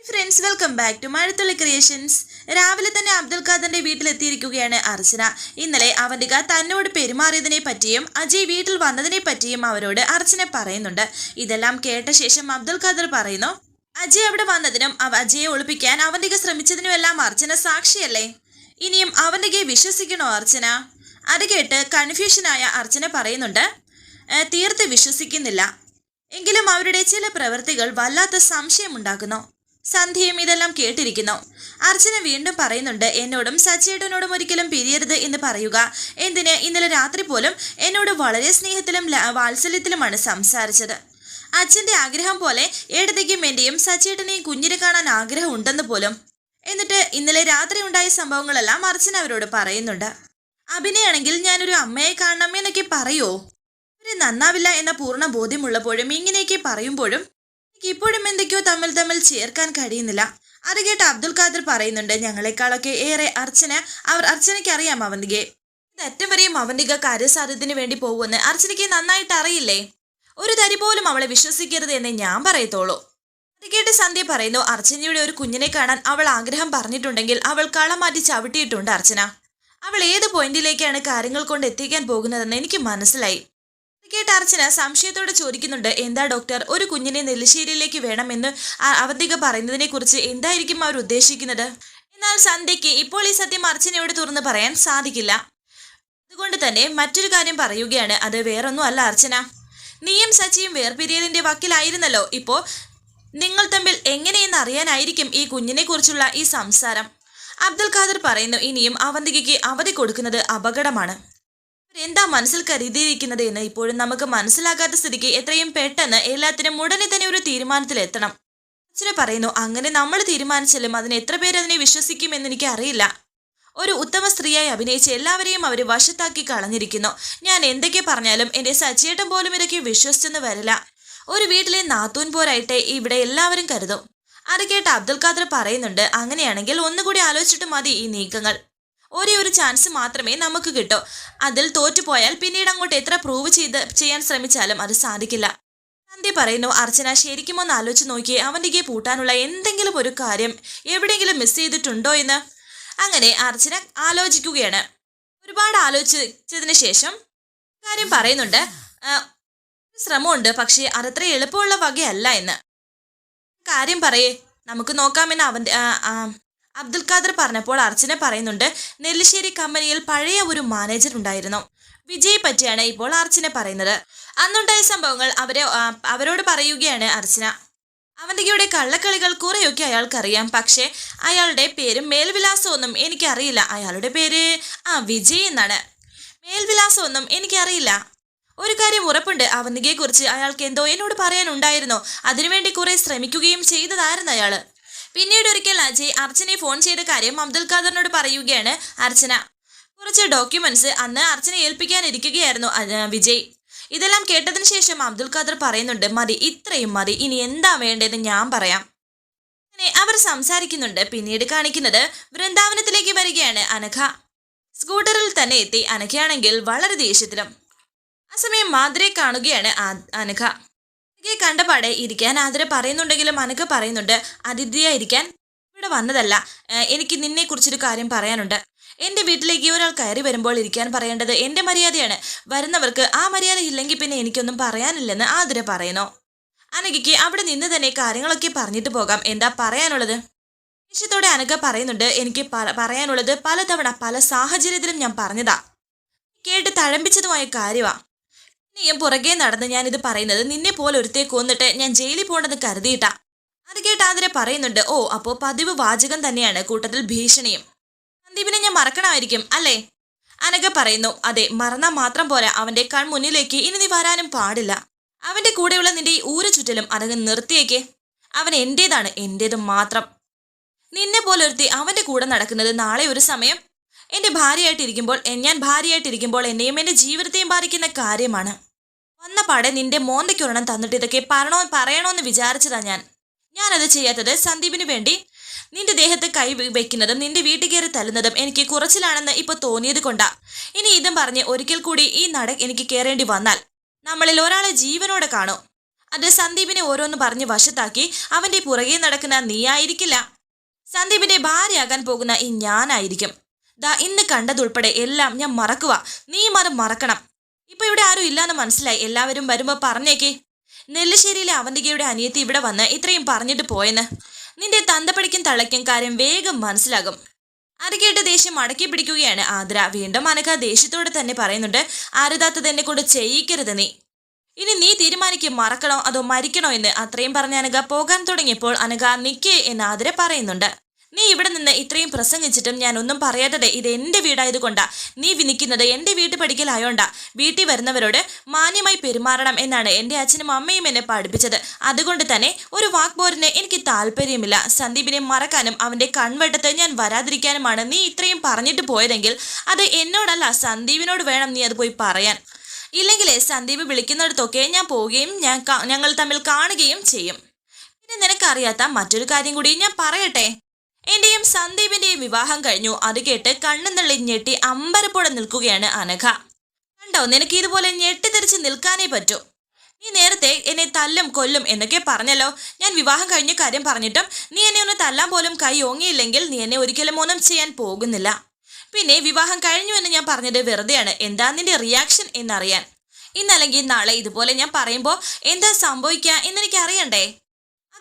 Friends welcome back to Mazhathulli creations രാവിലെ തന്നെ അബ്ദുൽ ഖാദറിന്റെ വീട്ടിലെത്തിയിരിക്കുകയാണ് അർച്ചന. ഇന്നലെ അവന്തിക തന്നോട് പെരുമാറിയതിനെ പറ്റിയും അജയ് വീട്ടിൽ വന്നതിനെ പറ്റിയും അവരോട് അർച്ചന പറയുന്നുണ്ട്. ഇതെല്ലാം കേട്ട ശേഷം അബ്ദുൽ ഖാദർ പറയുന്നു അജയ് അവിടെ വന്നതിനും അജയെ ഒളിപ്പിക്കാൻ അവന്തിക ശ്രമിച്ചതിനും എല്ലാം അർച്ചന സാക്ഷിയല്ലേ? ഇനിയും അവന്തികയെ വിശ്വസിക്കണോ അർച്ചന? അത് കേട്ട് കൺഫ്യൂഷനായ അർച്ചന പറയുന്നുണ്ട് "ഏ, തീർത്ത് വിശ്വസിക്കുന്നില്ല. എങ്കിലും അവരുടെ ചില പ്രവൃത്തികൾ വല്ലാത്ത സംശയമുണ്ടാക്കുന്നു സന്ധ്യയും ഇതെല്ലാം കേട്ടിരിക്കുന്നു. അർച്ചന വീണ്ടും പറയുന്നുണ്ട് എന്നോടും സച്ചേട്ടനോടും ഒരിക്കലും പിരിയരുത് എന്ന് പറയുക. എന്തിന്? ഇന്നലെ രാത്രി പോലും എന്നോട് വളരെ സ്നേഹത്തിലും വാത്സല്യത്തിലുമാണ് സംസാരിച്ചത്. അച്ഛന്റെ ആഗ്രഹം പോലെ ഏടത്തേക്കും എന്റെയും സച്ചേട്ടനെയും കുഞ്ഞിനെ കാണാൻ ആഗ്രഹം ഉണ്ടെന്ന് പോലും. എന്നിട്ട് ഇന്നലെ രാത്രി ഉണ്ടായ സംഭവങ്ങളെല്ലാം അർച്ചന അവരോട് പറയുന്നുണ്ട്. അഭിനയാണെങ്കിൽ ഞാനൊരു അമ്മയെ കാണണം എന്നൊക്കെ പറയോ? ഒരു നന്നാവില്ല എന്ന പൂർണ ബോധ്യമുള്ളപ്പോഴും ഇങ്ങനെയൊക്കെ പറയുമ്പോഴും ഇപ്പോഴും എന്തൊക്കെയോ തമ്മിൽ തമ്മിൽ ചേർക്കാൻ കഴിയുന്നില്ല. അത് കേട്ട് അബ്ദുൽ ഖാദർ പറയുന്നുണ്ട് ഞങ്ങളെക്കാളൊക്കെ ഏറെ അർച്ചന അവർ അർച്ചനയ്ക്ക് അറിയാം അവന്തികയെ ഇത് അറ്റം വരെയും അവന്തിക കാര്യസാധ്യത്തിന് വേണ്ടി പോകുമെന്ന് അർച്ചനയ്ക്ക് നന്നായിട്ട് അറിയില്ലേ? ഒരു തരി പോലും അവളെ വിശ്വസിക്കരുത് എന്നേ ഞാൻ പറയത്തോളൂ അത് കേട്ട് സന്ധ്യ പറയുന്നു അർച്ചനയുടെ ഒരു കുഞ്ഞിനെ കാണാൻ അവൾ ആഗ്രഹം പറഞ്ഞിട്ടുണ്ടെങ്കിൽ അവൾ കളം മാറ്റി ചവിട്ടിയിട്ടുണ്ട് അർച്ചന. അവൾ ഏത് പോയിന്റിലേക്കാണ് കാര്യങ്ങൾ കൊണ്ട് എത്തിക്കാൻ പോകുന്നതെന്ന് എനിക്ക് മനസ്സിലായി. കേട്ട് അർച്ചന സംശയത്തോടെ ചോദിക്കുന്നുണ്ട് എന്താ ഡോക്ടർ ഒരു കുഞ്ഞിനെ നെല്ലിശ്ശേരിയിലേക്ക് വേണമെന്ന് അവധിക അവന്തിക പറയുന്നതിനെ കുറിച്ച് എന്തായിരിക്കും അവർ ഉദ്ദേശിക്കുന്നത്? എന്നാൽ സന്ധ്യയ്ക്ക് ഇപ്പോൾ ഈ സത്യം അർച്ചനയോട് തുറന്ന് പറയാൻ സാധിക്കില്ല. അതുകൊണ്ട് തന്നെ മറ്റൊരു കാര്യം പറയുകയാണ് അത് വേറൊന്നും അല്ല അർച്ചന. നീയും സച്ചിയും വേർപിരിയലിന്റെ വക്കിലായിരുന്നല്ലോ. ഇപ്പോ നിങ്ങൾ തമ്മിൽ എങ്ങനെയെന്ന് അറിയാനായിരിക്കും ഈ കുഞ്ഞിനെ കുറിച്ചുള്ള ഈ സംസാരം. അബ്ദുൽ ഖാദർ പറയുന്നു ഇനിയും അവന്തികയ്ക്ക് അവധി കൊടുക്കുന്നത് അപകടമാണ്. എന്താ മനസ്സിൽ കരുതിയിരിക്കുന്നത് എന്ന് ഇപ്പോഴും നമുക്ക് മനസ്സിലാകാത്ത സ്ഥിതിക്ക് എത്രയും പെട്ടെന്ന് എല്ലാത്തിനും ഉടനെ തന്നെ ഒരു തീരുമാനത്തിലെത്തണം. അച്ഛനെ പറയുന്നു അങ്ങനെ നമ്മൾ തീരുമാനിച്ചാലും അതിന് എത്ര പേര് അതിനെ വിശ്വസിക്കുമെന്ന് എനിക്ക് അറിയില്ല. ഒരു ഉത്തമ സ്ത്രീയായി അഭിനയിച്ച് എല്ലാവരെയും അവർ വശത്താക്കി കളഞ്ഞിരിക്കുന്നു. ഞാൻ എന്തൊക്കെ പറഞ്ഞാലും എന്റെ സച്ചിയേട്ടൻ പോലും ഇതൊക്കെ വിശ്വസിച്ചെന്ന് വരില്ല. ഒരു വീട്ടിലെ നാത്തൂൻ പോരായിട്ടെ ഇവിടെ എല്ലാവരും കരുതും. അത് കേട്ട് അബ്ദുൽ ഖാദർ പറയുന്നുണ്ട് അങ്ങനെയാണെങ്കിൽ ഒന്നുകൂടി ആലോചിച്ചിട്ട് മതി ഈ നീക്കങ്ങൾ. ഒരേ ഒരു ചാൻസ് മാത്രമേ നമുക്ക് കിട്ടൂ. അതിൽ തോറ്റുപോയാൽ പിന്നീട് അങ്ങോട്ട് എത്ര പ്രൂവ് ചെയ്ത് ചെയ്യാൻ ശ്രമിച്ചാലും അത് സാധിക്കില്ല. നന്ദി പറയുന്നു അർച്ചന ശരിക്കും ഒന്ന് ആലോചിച്ച് നോക്കിയേ അവന്റെ പൂട്ടാനുള്ള എന്തെങ്കിലും ഒരു കാര്യം എവിടെയെങ്കിലും മിസ് ചെയ്തിട്ടുണ്ടോ എന്ന്? അങ്ങനെ അർച്ചന ആലോചിക്കുകയാണ്. ഒരുപാട് ആലോചിച്ചതിന് ശേഷം കാര്യം പറയുന്നുണ്ട് "ആ, ശ്രമമുണ്ട് പക്ഷേ അതത്ര എളുപ്പമുള്ള വകയല്ല എന്ന്. കാര്യം പറയേ നമുക്ക് നോക്കാമെന്ന് അവന്റെ അബ്ദുൽ ഖാദർ പറഞ്ഞപ്പോൾ അർച്ചന പറയുന്നുണ്ട് നെല്ലിശ്ശേരി കമ്പനിയിൽ പഴയ ഒരു മാനേജർ ഉണ്ടായിരുന്നു. വിജയെ പറ്റിയാണ് ഇപ്പോൾ അർച്ചന പറയുന്നത്. അന്നുണ്ടായ സംഭവങ്ങൾ അവരെ അവരോട് പറയുകയാണ് അർച്ചന. അവന്തികയുടെ കള്ളക്കളികൾ കുറെയൊക്കെ അയാൾക്കറിയാം പക്ഷേ അയാളുടെ പേരും മേൽവിലാസമൊന്നും എനിക്കറിയില്ല. അയാളുടെ പേര് ആ വിജയ് എന്നാണ്. മേൽവിലാസമൊന്നും എനിക്കറിയില്ല. ഒരു കാര്യം ഉറപ്പുണ്ട് അവന്തികയെക്കുറിച്ച് അയാൾക്ക് എന്തോ എന്നോട് പറയാനുണ്ടായിരുന്നു. അതിനുവേണ്ടി കുറെ ശ്രമിക്കുകയും ചെയ്തതായിരുന്നു അയാൾ. പിന്നീട് ഒരിക്കൽ അജയ് അർച്ചനയെ ഫോൺ ചെയ്ത കാര്യം അബ്ദുൽ ഖാദറിനോട് പറയുകയാണ് അർച്ചന. കുറച്ച് ഡോക്യുമെന്റ്സ് അന്ന് അർച്ചന ഏൽപ്പിക്കാനിരിക്കുകയായിരുന്നു വിജയ്. ഇതെല്ലാം കേട്ടതിന് ശേഷം അബ്ദുൽ ഖാദർ പറയുന്നുണ്ട് മതി ഇത്രയും മതി ഇനി എന്താ വേണ്ടതെന്ന് ഞാൻ പറയാം. അങ്ങനെ അവർ സംസാരിക്കുന്നുണ്ട് പിന്നീട് കാണിക്കുന്നത് വൃന്ദാവനത്തിലേക്ക് വരികയാണ് അനഘ. സ്കൂട്ടറിൽ തന്നെ എത്തി അനഘയാണെങ്കിൽ വളരെ ദേഷ്യത്തിലും. ആ സമയം മാതിരെ കാണുകയാണ് അനഘ. അനഘയെ കണ്ടപാടെ ഇരിക്കാൻ ആതിര പറയുന്നുണ്ടെങ്കിലും മനക്ക് പറയുന്നുണ്ട് അതിഥിയായിരിക്കാൻ ഇവിടെ വന്നതല്ല. എനിക്ക് നിന്നെ കുറിച്ചൊരു കാര്യം പറയാനുണ്ട്. എന്റെ വീട്ടിലേക്ക് ഒരാൾ കയറി വരുമ്പോൾ ഇരിക്കാൻ പറയേണ്ടത് എന്റെ മര്യാദയാണ്. വരുന്നവർക്ക് ആ മര്യാദ ഇല്ലെങ്കിൽ പിന്നെ എനിക്കൊന്നും പറയാനില്ലെന്ന് ആതിര പറയുന്നു. അനഘയ്ക്ക് അവിടെ നിന്ന് തന്നെ കാര്യങ്ങളൊക്കെ പറഞ്ഞിട്ട് പോകാം. എന്താ പറയാനുള്ളത്? ദേഷ്യത്തോടെ അനഘ പറയുന്നുണ്ട് എനിക്ക് പറയാനുള്ളത് പലതവണ പല സാഹചര്യത്തിലും ഞാൻ പറഞ്ഞതാ. കേട്ട് തഴമ്പിച്ചതുമായ കാര്യമാ നീയും പുറകെ നടന്ന് ഞാനിത് പറയുന്നത് നിന്നെ പോലെ ഒരുത്തെ കൊന്നിട്ട് ഞാൻ ജയിലിൽ പോകണമെന്ന് കരുതിയിട്ടാ. അത് കേട്ട് ആതിര പറയുന്നുണ്ട് ഓ അപ്പോ പതിവ് വാചകം തന്നെയാണ് കൂട്ടത്തിൽ ഭീഷണിയും. സന്ദീപിനെ ഞാൻ മറക്കണമായിരിക്കും അല്ലേ? അനഘ പറയുന്നു അതെ മറന്നാൽ മാത്രം പോരാ അവന്റെ കൺമുന്നിലേക്ക് ഇനി നീ വരാനും പാടില്ല. അവന്റെ കൂടെയുള്ള നിന്റെ ഈ ഊര ചുറ്റലും അതങ്ങ് നിർത്തിയേക്ക്. അവൻ എന്റേതാണ് എന്റേത് മാത്രം. നിന്നെ പോലെ ഒരുത്തി അവന്റെ കൂടെ നടക്കുന്നത് നാളെ ഒരു സമയം. എന്റെ ഭാര്യയായിട്ടിരിക്കുമ്പോൾ ഞാൻ ഭാര്യയായിട്ടിരിക്കുമ്പോൾ എന്നെയും എന്റെ ജീവിതത്തെയും ബാധിക്കുന്ന കാര്യമാണ്. വന്ന പാടെ നിന്റെ മോന്തയ്ക്കൊരെണ്ണം തന്നിട്ട് ഇതൊക്കെ പറയണോ പറയണോന്ന് വിചാരിച്ചതാ ഞാൻ. ഞാനത് ചെയ്യാത്തത് സന്ദീപിന് വേണ്ടി. നിന്റെ ദേഹത്ത് കൈ വെക്കുന്നതും നിന്റെ വീട്ടിൽ കയറി തല്ലുന്നതും എനിക്ക് കുറച്ചിലാണെന്ന് ഇപ്പൊ തോന്നിയത് കൊണ്ടാ. ഇനി ഇതും പറഞ്ഞ് ഒരിക്കൽ കൂടി ഈ നട എനിക്ക് കയറേണ്ടി വന്നാൽ നമ്മളിൽ ഒരാളെ ജീവനോടെ കാണൂ. അത് സന്ദീപിനെ ഓരോന്ന് പറഞ്ഞ് വശത്താക്കി അവന്റെ പുറകെ നടക്കുന്ന നീയായിരിക്കില്ല. സന്ദീപിന്റെ ഭാര്യയാകാൻ പോകുന്ന ഈ ഞാനായിരിക്കും. ദാ ഇന്ന് കണ്ടതുൾപ്പെടെ എല്ലാം ഞാൻ മറക്കുക നീ അത് മറക്കണം. ഇപ്പൊ ഇവിടെ ആരും ഇല്ലാന്ന് മനസ്സിലായി. എല്ലാവരും വരുമ്പോ പറഞ്ഞേക്കേ. നെല്ലിശ്ശേരിയിലെ അവന്തികയുടെ അനിയത്തി ഇവിടെ വന്ന് ഇത്രയും പറഞ്ഞിട്ട് പോയെന്ന്. നിന്റെ തന്തപ്പടിക്കും തളയ്ക്കും കാര്യം വേഗം മനസ്സിലാകും. അത് കേട്ട് ദേഷ്യം മടക്കി പിടിക്കുകയാണ് ആതിര. വീണ്ടും അനഘ ദേഷ്യത്തോടെ തന്നെ പറയുന്നുണ്ട് ആരുതാത്തത് എന്നെ കൊണ്ട് ചെയ്യിക്കരുത് നീ. ഇനി നീ തീരുമാനിക്കും മറക്കണോ അതോ മരിക്കണോ എന്ന്. അത്രയും പറഞ്ഞ അനക പോകാൻ തുടങ്ങിയപ്പോൾ അനക നിക്കേ എന്ന് ആതിര പറയുന്നുണ്ട്. നീ ഇവിടെ നിന്ന് ഇത്രയും പ്രസംഗിച്ചിട്ടും ഞാൻ ഒന്നും പറയാത്തത് ഇത് എന്റെ വീടായതുകൊണ്ടാ. നീ വിനിക്കുന്നത് എന്റെ വീട്ടിൽ പഠിക്കലായോണ്ടാ വീട്ടിൽ വരുന്നവരോട് മാന്യമായി പെരുമാറണം എന്നാണ് എന്റെ അച്ഛനും അമ്മയും എന്നെ പഠിപ്പിച്ചത്. അതുകൊണ്ട് തന്നെ ഒരു വാക്ബോറിന് എനിക്ക് താല്പര്യമില്ല. സന്ദീപിനെ മറക്കാനും അവന്റെ കൺവെട്ടത്ത് ഞാൻ വരാതിരിക്കാനുമാണ് നീ ഇത്രയും പറഞ്ഞിട്ട് പോയതെങ്കിൽ അത് എന്നോടല്ല സന്ദീപിനോട് വേണം നീ അത് പോയി പറയാൻ. ഇല്ലെങ്കിലേ സന്ദീപ് വിളിക്കുന്നിടത്തൊക്കെ ഞാൻ പോവുകയും ഞാൻ ഞങ്ങൾ തമ്മിൽ കാണുകയും ചെയ്യും. പിന്നെ നിനക്കറിയാത്ത മറ്റൊരു കാര്യം കൂടി ഞാൻ പറയട്ടെ? എന്റെയും സന്ദീപിന്റെയും വിവാഹം കഴിഞ്ഞു. അത് കേട്ട് കണ്ണു തള്ളി ഞെട്ടി അമ്പരപ്പോടെ നിൽക്കുകയാണ് അനഘ. കണ്ടോ നിനക്ക് ഇതുപോലെ ഞെട്ടിത്തെറിച്ച് നിൽക്കാനേ പറ്റൂ. നീ നേരത്തെ എന്നെ തല്ലും കൊല്ലും എന്നൊക്കെ പറഞ്ഞല്ലോ. ഞാൻ വിവാഹം കഴിഞ്ഞ കാര്യം പറഞ്ഞിട്ടും നീ എന്നെ ഒന്ന് തല്ലാൻ പോലും കൈ ഓങ്ങിയില്ലെങ്കിൽ നീ എന്നെ ഒരിക്കലും ഒന്നും ചെയ്യാൻ പോകുന്നില്ല. പിന്നെ വിവാഹം കഴിഞ്ഞു എന്ന് ഞാൻ പറഞ്ഞത് വെറുതെയാണ്. എന്താ നിന്റെ റിയാക്ഷൻ എന്നറിയാൻ? ഇന്നല്ലെങ്കിൽ നാളെ ഇതുപോലെ ഞാൻ പറയുമ്പോൾ എന്താ സംഭവിക്കുക എന്നെനിക്ക് അറിയണ്ടേ?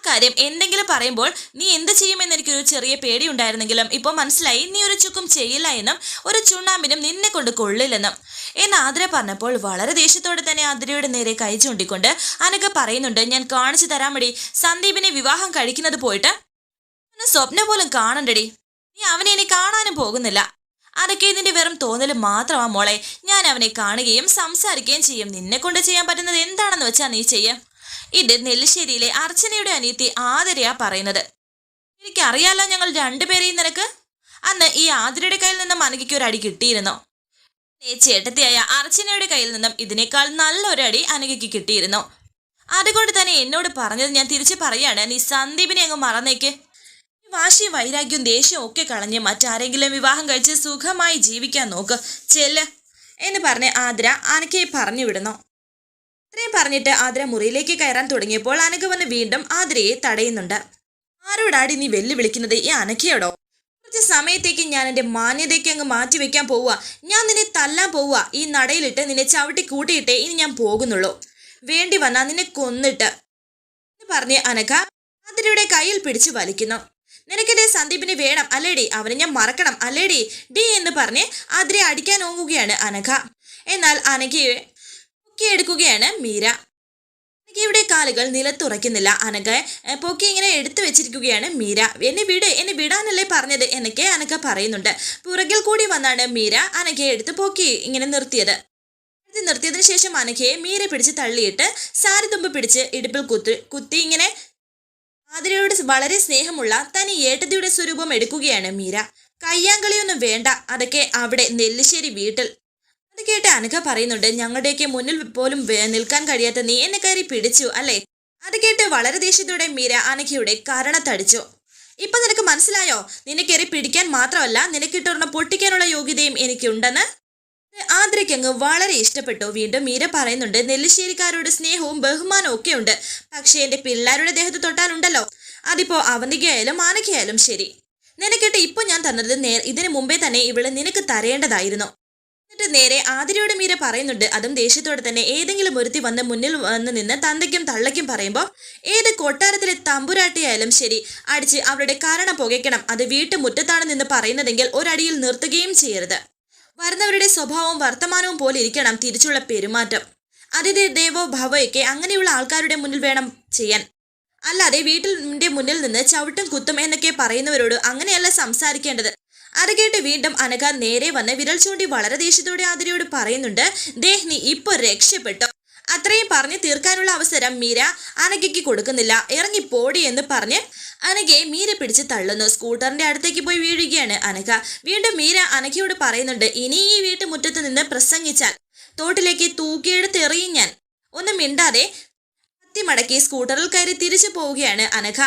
കാര്യം എന്തെങ്കിലും പറയുമ്പോൾ നീ എന്ത് ചെയ്യുമെന്ന് എനിക്കൊരു ചെറിയ പേടി ഉണ്ടായിരുന്നെങ്കിലും ഇപ്പോൾ മനസ്സിലായി നീ ഒരു ചുക്കും ചെയ്യില്ല എന്നും ഒരു ചുണ്ണാമ്പിനും നിന്നെ കൊണ്ട് കൊള്ളില്ലെന്നും. എന്ന് ആതിര പറഞ്ഞപ്പോൾ വളരെ ദേഷ്യത്തോടെ തന്നെ ആതിരയുടെ നേരെ കൈ ചൂണ്ടിക്കൊണ്ട് അനക പറയുന്നുണ്ട് ഞാൻ കാണിച്ചു തരാൻ വേണ്ടി സന്ദീപിനെ വിവാഹം കഴിക്കുന്നത് പോയിട്ട് സ്വപ്നം പോലും കാണണ്ടടി. നീ അവനെ ഇനി കാണാനും പോകുന്നില്ല. അതൊക്കെ ഇതിന്റെ വെറും തോന്നൽ മാത്രമാ മോളെ. ഞാൻ അവനെ കാണുകയും സംസാരിക്കുകയും ചെയ്യും. നിന്നെ കൊണ്ട് ചെയ്യാൻ പറ്റുന്നത് എന്താണെന്ന് വെച്ചാ നീ ചെയ്യാം. ഇത് നെല്ലിശ്ശേരിയിലെ അർച്ചനയുടെ അനിയത്തി ആതിരയാ പറയുന്നത്. എനിക്കറിയാലോ ഞങ്ങൾ രണ്ടുപേരെയും നിനക്ക്? അന്ന് ഈ ആതിരയുടെ കയ്യിൽ നിന്നും അനകിക്ക് ഒരു അടി കിട്ടിയിരുന്നോ? ചേട്ടത്തിയായ അർച്ചനയുടെ കയ്യിൽ നിന്നും ഇതിനേക്കാൾ നല്ലൊരു അടി അനകിക്ക് കിട്ടിയിരുന്നു? അതുകൊണ്ട് തന്നെ എന്നോട് പറഞ്ഞത് ഞാൻ തിരിച്ചു പറയാണ്. നീ സന്ദീപിനെ അങ്ങ് മറന്നേക്ക്. വാശിയും വൈരാഗ്യവും ദേഷ്യവും ഒക്കെ കളഞ്ഞ് മറ്റാരെങ്കിലും വിവാഹം കഴിച്ച് സുഖമായി ജീവിക്കാൻ നോക്ക്. ചെല്ല്. എന്ന് പറഞ്ഞ് ആതിര അനക്കയെ പറഞ്ഞു വിടുന്നു. ഇത്രയും പറഞ്ഞിട്ട് ആതിര മുറിയിലേക്ക് കയറാൻ തുടങ്ങിയപ്പോൾ അനഘ വന്ന് വീണ്ടും ആതിരയെ തടയുന്നുണ്ട്. ആരോടാടി നീ വെല്ലുവിളിക്കുന്നത്? ഈ അനഘയോടോ? കുറച്ച് സമയത്തേക്ക് ഞാൻ എന്റെ മാന്യതയ്ക്ക് അങ്ങ് മാറ്റി വെക്കാൻ പോവുക. ഞാൻ നിന്നെ തല്ലാൻ പോവുക. ഈ നടയിലിട്ട് നിന്നെ ചവിട്ടി കൂട്ടിയിട്ടേ ഇനി ഞാൻ പോകുന്നുള്ളൂ. വേണ്ടി വന്നാ നിന്നെ കൊന്നിട്ട് പറഞ്ഞ് അനഘ ആതിരയുടെ കയ്യിൽ പിടിച്ച് വലിക്കുന്നു. നിനക്കെന്റെ സന്ദീപിനെ വേണം? അല്ലേടി അവനെ ഞാൻ മറക്കണം. അല്ലേടി? ഡി എന്ന് പറഞ്ഞ് അതിരെ അടിക്കാൻ ഓങ്ങുകയാണ് അനഘ. എന്നാൽ അനഘയെ പൊക്കിയെടുക്കുകയാണ് മീര. അനഘയുടെ കാലുകൾ നിലത്തുറയ്ക്കുന്നില്ല. അനഘ പൊക്കി ഇങ്ങനെ എടുത്തു വെച്ചിരിക്കുകയാണ് മീര. എന്നെ വിട് എന്നെ വിടാനല്ലേ പറഞ്ഞത്? എന്നൊക്കെ അനഘ പറയുന്നുണ്ട്. പുറകിൽ കൂടി വന്നാണ് മീര അനഘയെ എടുത്ത് പൊക്കി ഇങ്ങനെ നിർത്തിയത്. നിർത്തിയതിനു ശേഷം അനഘയെ മീര പിടിച്ച് തള്ളിയിട്ട് സാരി തുമ്പ് പിടിച്ച് ഇടുപ്പിൽ കുത്തി കുത്തി ഇങ്ങനെ ആതിരയോട് വളരെ സ്നേഹമുള്ള തനി ഏട്ടതിയുടെ സ്വരൂപം എടുക്കുകയാണ് മീര. കയ്യാങ്കളിയൊന്നും വേണ്ട. അതൊക്കെ അവിടെ നെല്ലിശ്ശേരി വീട്ടിൽ അത് കേട്ട് അനഘ പറയുന്നുണ്ട് ഞങ്ങളുടെയൊക്കെ മുന്നിൽ പോലും നിൽക്കാൻ കഴിയാത്ത നീ എന്നെ കയറി പിടിച്ചു അല്ലേ? അത് കേട്ട് വളരെ ദേഷ്യത്തോടെ മീര അനഘയുടെ കരണത്തടിച്ചു. ഇപ്പൊ നിനക്ക് മനസ്സിലായോ? നിന്നെ കയറി പിടിക്കാൻ മാത്രമല്ല നിനക്കിട്ടൊരെണ്ണം പൊട്ടിക്കാനുള്ള യോഗ്യതയും എനിക്കുണ്ടെന്ന്? ആദ്രയ്ക്കങ്ങ് വളരെ ഇഷ്ടപ്പെട്ടു. വീണ്ടും മീര പറയുന്നുണ്ട് നെല്ലിശ്ശേരിക്കാരോട് സ്നേഹവും ബഹുമാനവും ഒക്കെ ഉണ്ട്. പക്ഷേ എന്റെ പിള്ളേരുടെ ദേഹത്ത് തൊട്ടാലുണ്ടല്ലോ. അതിപ്പോ അവന്തികയായാലും ആനയ്ക്കായാലും ശരി. നിനക്കിട്ട് ഇപ്പൊ ഞാൻ തന്നത് ഇതിനു മുമ്പേ തന്നെ ഇവൾ നിനക്ക് തരേണ്ടതായിരുന്നു. എന്നിട്ട് നേരെ ആതിരയോട് മീര പറയുന്നുണ്ട് അതും ദേഷ്യത്തോടെ തന്നെ ഏതെങ്കിലും ഒരുത്തി വന്ന് മുന്നിൽ വന്ന് നിന്ന് തന്തയ്ക്കും തള്ളയ്ക്കും പറയുമ്പോൾ ഏത് കൊട്ടാരത്തിലെ തമ്പുരാട്ടിയായാലും ശരി അടിച്ച് അവരുടെ കാരണം പുകയ്ക്കണം. അത് വീട്ടുമുറ്റത്താണ് നിന്ന് പറയുന്നതെങ്കിൽ ഒരടിയിൽ നിർത്തുകയും ചെയ്യരുത്. വരുന്നവരുടെ സ്വഭാവവും വർത്തമാനവും പോലെ ഇരിക്കണം തിരിച്ചുള്ള പെരുമാറ്റം. അതിഥി ദേവോ ഭവയൊക്കെ അങ്ങനെയുള്ള ആൾക്കാരുടെ മുന്നിൽ വേണം ചെയ്യാൻ. അല്ലാതെ വീട്ടിന്റെ മുന്നിൽ നിന്ന് ചവിട്ടും കുത്തും എന്നൊക്കെ പറയുന്നവരോട് അങ്ങനെയല്ല സംസാരിക്കേണ്ടത്. അത് കേട്ട് വീണ്ടും അനഘ നേരെ വന്ന് വിരൽ ചൂണ്ടി വളരെ ദേഷ്യത്തോടെ ആതിരയോട് പറയുന്നുണ്ട് ദേഹ് നീ ഇപ്പൊ രക്ഷപ്പെട്ടു. അത്രയും പറഞ്ഞ് തീർക്കാനുള്ള അവസരം മീര അനഘയ്ക്ക് കൊടുക്കുന്നില്ല. ഇറങ്ങി പോടി എന്ന് പറഞ്ഞ് അനഘയെ മീര പിടിച്ച് തള്ളുന്നു. സ്കൂട്ടറിന്റെ അടുത്തേക്ക് പോയി വീഴുകയാണ് അനഘ. വീണ്ടും മീര അനഘയോട് പറയുന്നുണ്ട് ഇനി ഈ വീട്ടുമുറ്റത്ത് നിന്ന് പ്രസംഗിച്ചാൽ തോട്ടിലേക്ക് തൂക്കിയെടുത്ത് എറിയും ഞാൻ. ഒന്നും മിണ്ടാതെ മടക്കി സ്കൂട്ടറിൽ കയറി തിരിച്ചു പോവുകയാണ് അനഘ.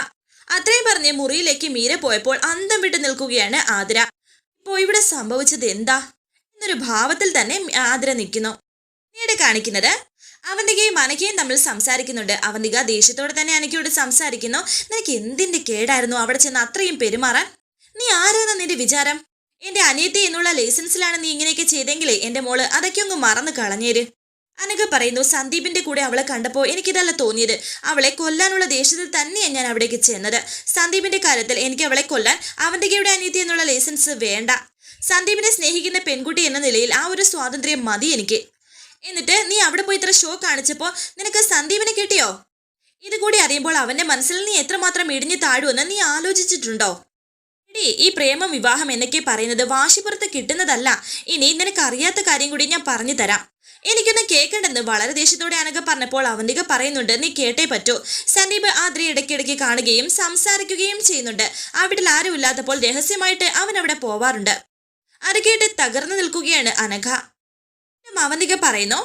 അത്രയും പറഞ്ഞ് മുറിയിലേക്ക് മീര പോയപ്പോൾ അന്തം വിട്ട് നിൽക്കുകയാണ് ആതിര. ഇപ്പോ ഇവിടെ സംഭവിച്ചത് എന്താ? എന്നൊരു ഭാവത്തിൽ തന്നെ ആദര നിൽക്കുന്നു. പിന്നീട് കാണിക്കുന്നത് അവന്തികയും അനക്കയും തമ്മിൽ സംസാരിക്കുന്നുണ്ട്. അവന്തിക ദേഷ്യത്തോടെ തന്നെ അനക്കിയോട് സംസാരിക്കുന്നു. നിനക്ക് എന്തിന്റെ കേടായിരുന്നു അവിടെ ചെന്ന് അത്രയും പെരുമാറാൻ? നീ ആരാണ് നിന്റെ വിചാരം? എന്റെ അനിയത്തി എന്നുള്ള ലൈസൻസിലാണ് നീ ഇങ്ങനെയൊക്കെ ചെയ്തെങ്കിലേ എന്റെ മോൾ അതൊക്കെ ഒന്ന് മറന്നു കളഞ്ഞേര്. അനഘ പറയുന്നു സന്ദീപിന്റെ കൂടെ അവളെ കണ്ടപ്പോൾ എനിക്കിതല്ല തോന്നിയത്. അവളെ കൊല്ലാനുള്ള ദേഷ്യത്തിൽ തന്നെയാണ് ഞാൻ അവിടേക്ക് ചെന്നത്. സന്ദീപിന്റെ കാര്യത്തിൽ എനിക്ക് അവളെ കൊല്ലാൻ അവന്തികയുടെ അനീതി എന്നുള്ള ലൈസൻസ് വേണ്ട. സന്ദീപിനെ സ്നേഹിക്കുന്ന പെൺകുട്ടി എന്ന നിലയിൽ ആ ഒരു സ്വാതന്ത്ര്യം മതി എനിക്ക്. എന്നിട്ട് നീ അവിടെ പോയി ഇത്ര ഷോ കാണിച്ചപ്പോൾ നിനക്ക് സന്ദീപിനെ കിട്ടിയോ? ഇത് കൂടി അറിയുമ്പോൾ അവന്റെ മനസ്സിൽ നീ എത്രമാത്രം ഇടിഞ്ഞു താഴുമെന്ന് നീ ആലോചിച്ചിട്ടുണ്ടോ? എടി ഈ പ്രേമം വിവാഹം എന്നൊക്കെ പറയുന്നത് വാശിപ്പുറത്ത് കിട്ടുന്നതല്ല. ഇനി നിനക്ക് അറിയാത്ത കാര്യം കൂടി ഞാൻ പറഞ്ഞു തരാം. എനിക്കൊന്ന് കേൾക്കണ്ടെന്ന് വളരെ ദേഷ്യത്തോടെ അനഘ പറഞ്ഞപ്പോൾ അവന്തിക പറയുന്നുണ്ട് നീ കേട്ടേ പറ്റൂ. സന്ദീപ് ആദ്രി ഇടയ്ക്കിടയ്ക്ക് കാണുകയും സംസാരിക്കുകയും ചെയ്യുന്നുണ്ട്. അവിടെ ആരും ഇല്ലാത്തപ്പോൾ രഹസ്യമായിട്ട് അവൻ അവിടെ പോവാറുണ്ട്. അരകേട്ട് കേട്ട് തകർന്നു നിൽക്കുകയാണ് അനഘ. അവന്തിക പറയുന്നു?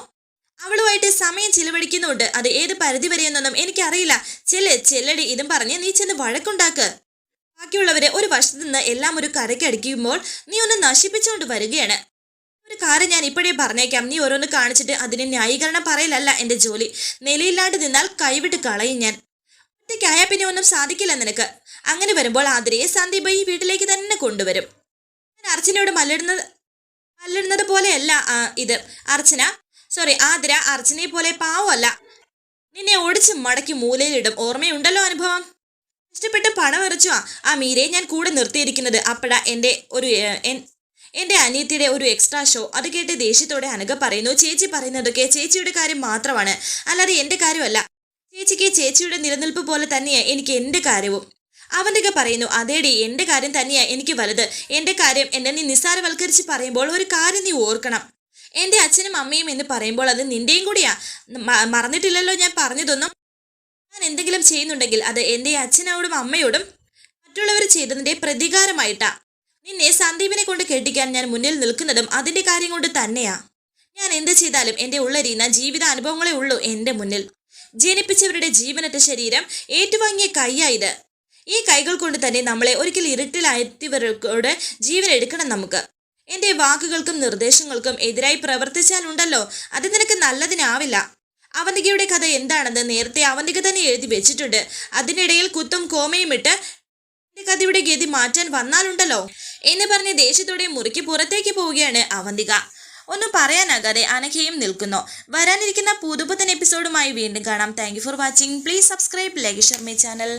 അവളുമായിട്ട് സമയം ചിലവഴിക്കുന്നുണ്ട്. അത് ഏത് പരിധി വരെയെന്നൊന്നും എനിക്കറിയില്ല. ചെല്ല് ചെല്ലടി ഇതും പറഞ്ഞ് നീ ചെന്ന് വഴക്കുണ്ടാക്ക്. ബാക്കിയുള്ളവരെ ഒരു വശത്ത് നിന്ന് എല്ലാം ഒരു കരയ്ക്കടിക്കുമ്പോൾ നീ ഒന്ന് നശിപ്പിച്ചുകൊണ്ട് വരികയാണ്. ഒരു കാര്യം ഞാൻ ഇപ്പോഴേ പറഞ്ഞേക്കാം. നീ ഓരോന്ന് കാണിച്ചിട്ട് അതിന് ന്യായീകരണം പറയലല്ല എന്റെ ജോലി. നിലയില്ലാണ്ട് നിന്നാൽ കൈവിട്ട് കളയും ഞാൻ. ഒറ്റയ്ക്കായാൽ പിന്നെ ഒന്നും സാധിക്കില്ല നിനക്ക്. അങ്ങനെ വരുമ്പോൾ ആതിരയെ സന്ദീപ് ഈ വീട്ടിലേക്ക് തന്നെ കൊണ്ടുവരും. ഞാൻ അർച്ചനയോട് മല്ലിടുന്നത് മല്ലിടുന്നത് പോലെയല്ല ഇത്. അർച്ചന സോറി ആതിര അർച്ചനയെ പോലെ പാവമല്ല. നിന്നെ ഓടിച്ച് മടക്കി മൂലയിലിടും. ഓർമ്മയുണ്ടല്ലോ അനുഭവം? ഇഷ്ടപ്പെട്ട് പണം എറിച്ചു ആ മീരയെ ഞാൻ കൂടെ നിർത്തിയിരിക്കുന്നത്. അപ്പഴാ എന്റെ ഒരു എന്റെ അനിയത്തിയുടെ ഒരു എക്സ്ട്രാ ഷോ അത് കേട്ട് ദേഷ്യത്തോടെ അനഘ പറയുന്നു ചേച്ചി പറയുന്നതൊക്കെ ചേച്ചിയുടെ കാര്യം മാത്രമാണ്. അല്ലാതെ എന്റെ കാര്യമല്ല. ചേച്ചിക്ക് ചേച്ചിയുടെ നിലനിൽപ്പ് പോലെ തന്നെയാണ് എനിക്ക് എന്റെ കാര്യവും. അവനൊക്കെ പറയുന്നു അതേടി എന്റെ കാര്യം തന്നെയാണ് എനിക്ക് വലുത്. എന്റെ കാര്യം എന്നെ നീ നിസ്സാരവൽക്കരിച്ച് പറയുമ്പോൾ ഒരു കാര്യം നീ ഓർക്കണം. എന്റെ അച്ഛനും അമ്മയും എന്ന് പറയുമ്പോൾ അത് നിന്റെയും കൂടിയാ. മറന്നിട്ടില്ലല്ലോ ഞാൻ പറഞ്ഞതൊന്നും? ഞാൻ എന്തെങ്കിലും ചെയ്യുന്നുണ്ടെങ്കിൽ അത് എന്റെ അച്ഛനോടും അമ്മയോടും മറ്റുള്ളവർ ചെയ്തതിന്റെ പ്രതികാരമായിട്ടാ. നിന്നെ സന്ദീപിനെ കൊണ്ട് കെട്ടിക്കാൻ ഞാൻ മുന്നിൽ നിൽക്കുന്നതും അതിന്റെ കാര്യം കൊണ്ട് തന്നെയാ. ഞാൻ എന്ത് ചെയ്താലും എന്റെ ഉള്ളരിയുന്ന ജീവിത അനുഭവങ്ങളെ ഉള്ളൂ എന്റെ മുന്നിൽ. ജനിപ്പിച്ചവരുടെ ജീവനറ്റ ശരീരം ഏറ്റുവാങ്ങിയ കൈയായത് ഈ കൈകൾ കൊണ്ട് തന്നെ നമ്മളെ ഒരിക്കൽ ഇരുട്ടിലായത്തിയവരോട് ജീവൻ എടുക്കണം നമുക്ക്. എന്റെ വാക്കുകൾക്കും നിർദ്ദേശങ്ങൾക്കും എതിരായി പ്രവർത്തിച്ചാലുണ്ടല്ലോ അത് നിനക്ക് നല്ലതിനാവില്ല. അവന്തികയുടെ കഥ എന്താണെന്ന് നേരത്തെ അവന്തിക തന്നെ എഴുതി വെച്ചിട്ടുണ്ട്. അതിനിടയിൽ കുത്തും കോമയും ഇട്ട് കഥയുടെ ഗതി മാറ്റാൻ വന്നാലുണ്ടല്ലോ എന്ന് പറഞ്ഞ് ദേഷ്യത്തോടെ മുറുക്കി പുറത്തേക്ക് പോവുകയാണ് അവന്തിക. ഒന്നും പറയാനാകാതെ അനഘയും നിൽക്കുന്നു. വരാനിരിക്കുന്ന പുതുപുത്തൻ എപ്പിസോഡുമായി വീണ്ടും കാണാം. Thank for watching please subscribe like my channel